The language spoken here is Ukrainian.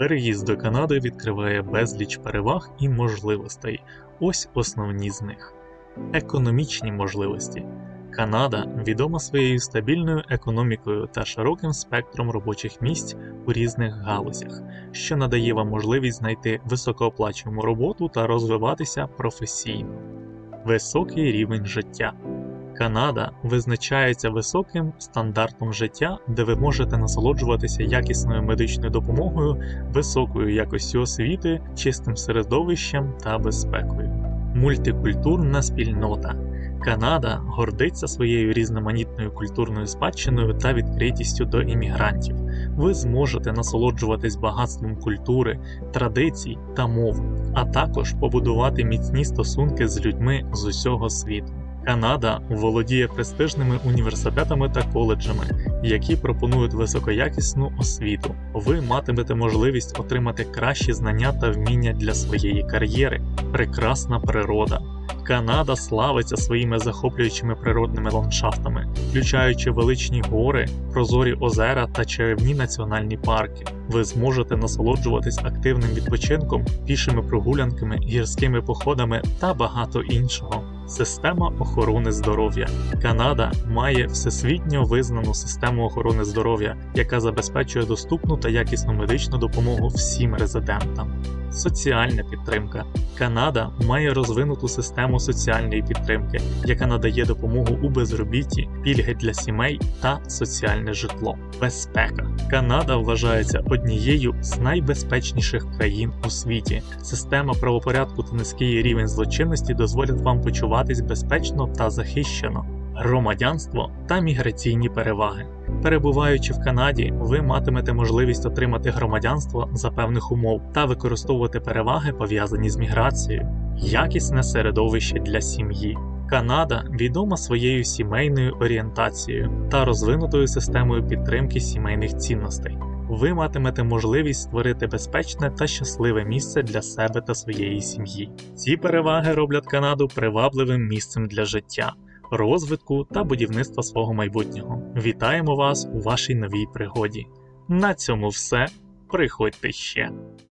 Переїзд до Канади відкриває безліч переваг і можливостей. Ось основні з них: економічні можливості. Канада відома своєю стабільною економікою та широким спектром робочих місць у різних галузях, що надає вам можливість знайти високооплачувану роботу та розвиватися професійно. Високий рівень життя. Канада визначається високим стандартом життя, де ви можете насолоджуватися якісною медичною допомогою, високою якостю освіти, чистим середовищем та безпекою. Мультикультурна спільнота. Канада гордиться своєю різноманітною культурною спадщиною та відкритістю до іммігрантів. Ви зможете насолоджуватись багатством культури, традицій та мов, а також побудувати міцні стосунки з людьми з усього світу. Канада володіє престижними університетами та коледжами, які пропонують високоякісну освіту. Ви матимете можливість отримати кращі знання та вміння для своєї кар'єри. Прекрасна природа. Канада славиться своїми захоплюючими природними ландшафтами, включаючи величні гори, прозорі озера та чарівні національні парки. Ви зможете насолоджуватись активним відпочинком, пішими прогулянками, гірськими походами та багато іншого. Система охорони здоров'я. Канада має всесвітньо визнану систему охорони здоров'я, яка забезпечує доступну та якісну медичну допомогу всім резидентам. Соціальна підтримка. Канада має розвинуту систему соціальної підтримки, яка надає допомогу у безробітті, пільги для сімей та соціальне житло. Безпека. Канада вважається однією з найбезпечніших країн у світі. Система правопорядку та низький рівень злочинності дозволять вам почуватись безпечно та захищено. Громадянство та міграційні переваги. Перебуваючи в Канаді, ви матимете можливість отримати громадянство за певних умов та використовувати переваги, пов'язані з міграцією, якісне середовище для сім'ї. Канада відома своєю сімейною орієнтацією та розвинутою системою підтримки сімейних цінностей. Ви матимете можливість створити безпечне та щасливе місце для себе та своєї сім'ї. Ці переваги роблять Канаду привабливим місцем для життя розвитку та будівництва свого майбутнього. Вітаємо вас у вашій новій пригоді. На цьому все. Приходьте ще.